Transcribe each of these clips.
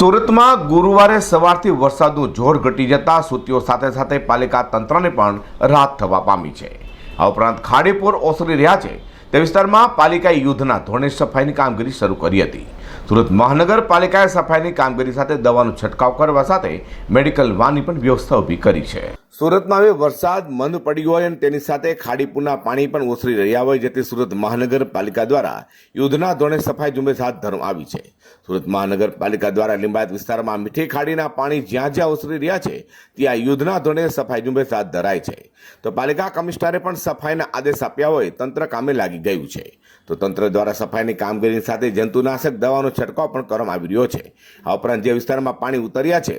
સુરતમાં ગુરુવારે સવારથી વરસાદનું જોર ઘટી જતા સુતીઓ સાથે સાથે પાલિકા તંત્રને પણ રાહત થવા પામી છે. આ ઉપરાંત ખાડીપુર ઓસરી રહ્યા છે તે વિસ્તારમાં પાલિકાએ યુદ્ધના ધોરણે સફાઈની કામગીરી શરૂ કરી હતી. સુરત મહાનગરપાલિકાએ સફાઈની કામગીરી સાથે દવાનો છંટકાવ કરવા સાથે મેડિકલ વાની પણ વ્યવસ્થા ઊભી કરી છે. સુરતમાં હવે વરસાદ મંદ પડ્યો હોય અને તેની સાથે ખાડીપુરના પાણી પણ ઓસરી રહ્યા હોય, જેથી સુરત મહાનગરપાલિકા દ્વારા યુદ્ધના ધોરણે સફાઈ ઝુંબેશ હાથ ધરવામાં આવી છે. સુરત મહાનગરપાલિકા દ્વારા લિંબાયત વિસ્તારમાં મીઠી ખાડીના પાણી જ્યાં જ્યાં ઓસરી રહ્યા છે, ત્યાં યુદ્ધના ધોરણે સફાઈ ઝુંબેશ હાથ ધરાય છે. તો પાલિકા કમિશનરે પણ સફાઈના આદેશ આપ્યા હોય, તંત્ર કામે લાગી ગયું છે. તો તંત્ર દ્વારા સફાઈની કામગીરીની સાથે જંતુનાશક દવાનો છંટકાવ પણ કરવામાં આવી રહ્યો છે. આ ઉપરાંત જે વિસ્તારમાં પાણી ઉતર્યા છે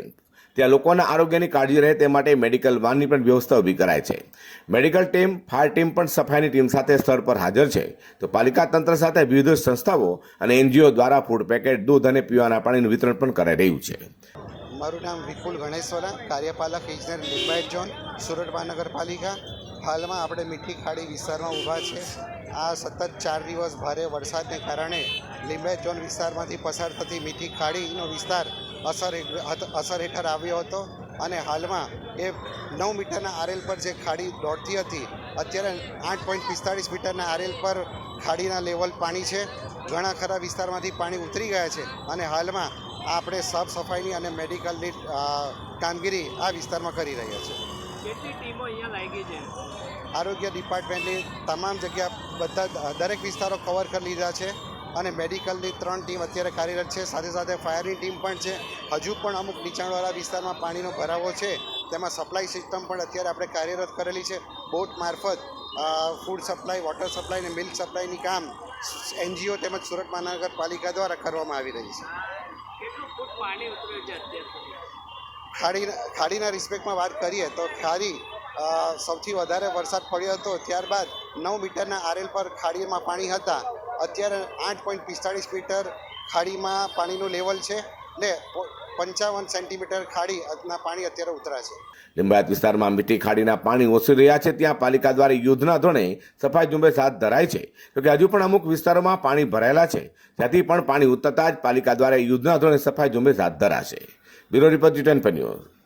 ત્યાં લોકોના આરોગ્યની કાળજી રહે તે માટે મેડિકલ વાનની પણ વ્યવસ્થા ઊભી કરાય છે. મેડિકલ ટીમ, ફાયર ટીમ પણ સફાઈની ટીમ સાથે સ્થળ પર હાજર છે. તો પાલિકા તંત્ર સાથે વિવિધ સંસ્થાઓ અને એનજીઓ દ્વારા ફૂડ પેકેટ, દૂધ અને પીવાના પાણીનું વિતરણ પણ કરાઈ રહ્યું છે. મારું નામ વિપુલ ગણેશવાલા કાર્યપાલક ઇજનેર લિંબાયત ઝોન સુરત મહાનગરપાલિકા. હાલમાં આપણે મીઠી ખાડી વિસ્તારમાં ઊભા છે. આ સતત ચાર દિવસ ભારે વરસાદને કારણે લિંબાયત ઝોન વિસ્તારમાંથી પસાર થતી મીઠી ખાડીનો વિસ્તાર અસર અસર હેઠળ આવ્યો હતો અને હાલમાં એ નવ મીટરના આરએલ પર જે ખાડી દોડતી હતી અત્યારે આઠ પોઈન્ટ પિસ્તાળીસ મીટરના આરએલ પર ખાડીના લેવલ પાણી છે. ઘણા ખરા વિસ્તારમાંથી પાણી ઉતરી ગયા છે અને હાલમાં આપણે સાફ સફાઈની અને મેડિકલની કામગીરી આ વિસ્તારમાં કરી રહ્યા છે કેટલી ટીમો અહીંયા લાગી છે? આરોગ્ય ડિપાર્ટમેન્ટની તમામ જગ્યા બધા દરેક વિસ્તારો કવર કરી લીધા છે. અને મેડિકલની ત્રણ ટીમ અત્યારે કાર્યરત છે. સાથે સાથે ફાયરની ટીમ પણ છે. હજુ પણ અમુક નીચાણવાળા વિસ્તારમાં પાણીનો ભરાવો છે. તેમાં સપ્લાય સિસ્ટમ પણ અત્યારે આપણે કાર્યરત કરેલી છે. બોટ મારફત ફૂડ સપ્લાય વોટર સપ્લાય અને મિલ્ક સપ્લાયની કામ એનજીઓ તેમજ સુરત મહાનગરપાલિકા દ્વારા કરવામાં આવી રહી છે. ખાડી ખાડીના રિસ્પેક્ટમાં વાત કરીએ તો ખાડી સૌથી વધારે વરસાદ પડ્યો હતો. ત્યારબાદ નવ મીટરના આરએલ પર ખાડીમાં પાણી હતા. અત્યારે આઠ પોઈન્ટ પિસ્તાળીસ મીટર ખાડીમાં પાણીનું લેવલ છે ને પંચાવન સેન્ટીમીટર ખાડી ના પાણી અત્યારે ઉતરા છે. લિંબાયત વિસ્તારમાં મીઠી ખાડીના પાણી ઓસરી રહ્યા છે. ત્યાં પાલિકા દ્વારા યુદ્ધના ધોરણે સફાઈ ઝુંબેશ હાથ ધરાય છે. તો કે હજુ પણ અમુક વિસ્તારોમાં પાણી ભરાયેલા છે. ત્યાંથી પણ પાણી ઉતરતા જ પાલિકા દ્વારા યુદ્ધના ધોરણે સફાઈ ઝુંબેશ હાથ ધરાશે. Bureau report ten news